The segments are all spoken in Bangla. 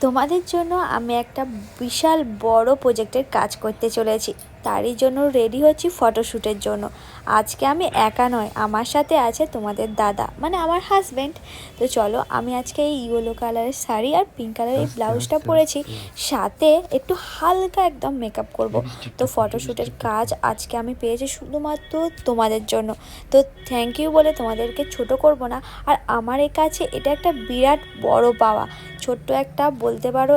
তোমাদের জন্য আমি একটা বিশাল বড় প্রজেক্টের কাজ করতে চলেছি। তারই জন্য রেডি হচ্ছি ফটোশ্যুটের জন্য। আজকে আমি একা নয় আমার সাথে আছে তোমাদের দাদা মানে আমার হাজব্যান্ড তো চলো আমি আজকে এই ইয়েলো কালারের শাড়ি আর পিঙ্ক কালারের এই ব্লাউজটা পরেছি। সাথে একটু হালকা একদম মেকআপ করব। তো ফটোশ্যুটের কাজ আজকে আমি পেয়েছি শুধুমাত্র তোমাদের জন্য। তো থ্যাংক ইউ বলে তোমাদেরকে ছোট করব না। আর আমার এই কাছে এটা একটা বিরাট বড় পাওয়া। ছোট্ট একটা বলতে পারো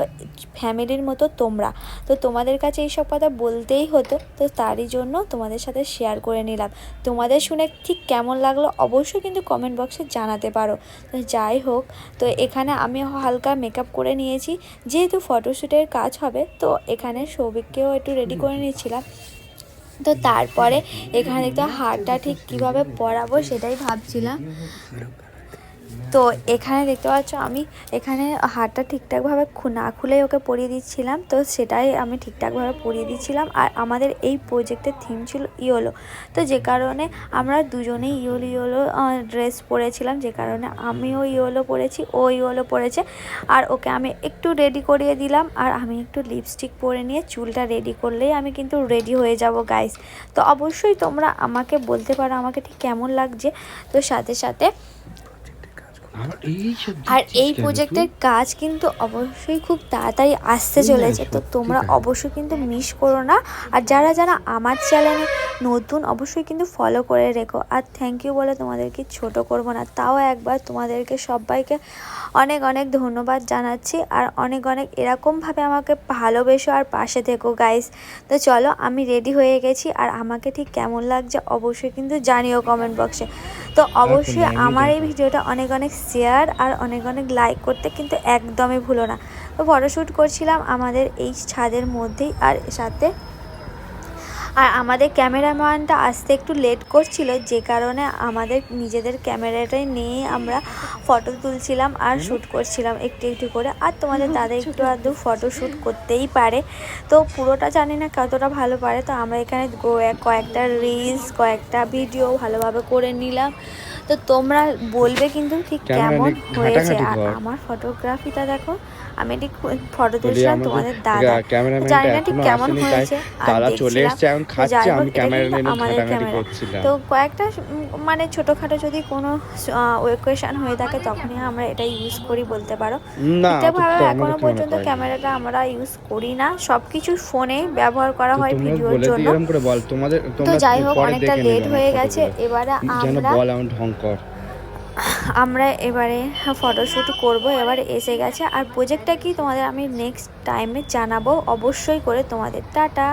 ফ্যামিলির মতো তোমরা। তো তোমাদের কাছে এইসব কথা বলতেই হতো, তো তারই জন্য তোমাদের সাথে শেয়ার করে নিলাম। তোমাদের শুনে ঠিক কেমন লাগল অবশ্যই কিন্তু কমেন্ট বক্সে জানাতে পারো। তো যাই হোক, তো এখানে আমি হালকা মেকআপ করে নিয়েছি। যেহেতু ফটোশ্যুটের কাজ হবে, তো এখানে সৌভিককেও একটু রেডি করে নিয়েছিলাম তো তারপরে এখানে দেখতে হারটা ঠিক কীভাবে পরাবো সেটাই ভাবছিলাম। তো এখানে দেখতে পাচ্ছ আমি এখানে হারটা ঠিকঠাকভাবে না খুলেই ওকে পরিয়ে দিচ্ছিলাম। তো সেটাই আমি ঠিকঠাকভাবে পরিয়ে দিচ্ছিলাম। আর আমাদের এই প্রজেক্টের থিম ছিল ইয়োলো। তো যে কারণে আমরা দুজনেই ইয়োলো ইয়োলো ড্রেস পরেছিলাম। যে কারণে আমিও ইয়োলো পরেছি, ও ইয়োলো পরেছে। আর ওকে আমি একটু রেডি করিয়ে দিলাম। আর আমি একটু লিপস্টিক পরে নিয়ে চুলটা রেডি করলেই আমি কিন্তু রেডি হয়ে যাব গাইস তো অবশ্যই তোমরা আমাকে বলতে পারো, আমাকে ঠিক কেমন লাগছে। তো সাথে সাথে আর এই প্রজেক্টের কাজ কিন্তু অবশ্যই খুব তাড়াতাড়ি আসতে চলেছে তো তোমরা অবশ্যই কিন্তু মিস করো না। আর যারা যারা আমার চ্যানেলে নতুন অবশ্যই কিন্তু ফলো করে রেখো। আর থ্যাংক ইউ বলে তোমাদেরকে ছোট করব না তাও একবার তোমাদেরকে সবাইকে অনেক অনেক ধন্যবাদ জানাচ্ছি। আর অনেক অনেক এরকমভাবে আমাকে ভালোবেসো আর পাশে থেকো গাইস তো চলো আমি রেডি হয়ে গেছি। আর আমাকে ঠিক কেমন লাগছে অবশ্যই কিন্তু জানিও কমেন্ট বক্সে তো অবশ্যই আমার এই ভিডিওটা অনেক অনেক শেয়ার আর অনেক অনেক লাইক করতে কিন্তু একদমই ভুলো না। তো ফটোশ্যুট করছিলাম আমাদের এই ছাদের মধ্যেই আর সাথে আর আমাদের ক্যামেরাম্যানটা আসতে একটু লেট করছিল যে কারণে আমাদের নিজেদের ক্যামেরাটাই নিয়ে আমরা ফটো তুলছিলাম আর শ্যুট করছিলাম একটু একটু করে। আর তোমাদের দাদা একটু আধটু ফটো শ্যুট করতেই পারে। তো পুরোটা জানি না কতটা ভালো পারে তো আমরা এখানে কয়েকটা রিলস কয়েকটা ভিডিও ভালোভাবে করে নিলাম। তো তোমরা বলবে কিন্তু ঠিক কেমন হয়েছে। আর আমার ফটোগ্রাফিটা দেখো আমি ঠিক ফটো তুলছিলাম তোমাদের দাদা জানি না ঠিক কেমন হয়েছে। দাদা চলে। এসছে এখন খাচ্ছে আমি ক্যামেরা নিয়ে আমাদের ঘাটাঘাটি ক্যামেরা। করছিলাম। তো কয়েকটা মানে ছোটোখাটো যদি কোনো ওয়েকেশন হয়ে থাকে তখনই আমরা এটা ইউজ করি বলতে পারো। ঠিকঠাকভাবে এখনও পর্যন্ত ক্যামেরাটা আমরা ইউজ করি না। সব কিছু ফোনে ব্যবহার করা হয় ভিডিওর জন্য। তো যাই হোক অনেকটা লেট হয়ে গেছে। এবারে আমরা কর। আমরা এবারে ফটোশ্যুট করব, এবারে এসে গেছে। আর প্রজেক্টটা কি তোমাদের আমি নেক্সট টাইমে জানাব, অবশ্যই করে তোমাদের। টাটা!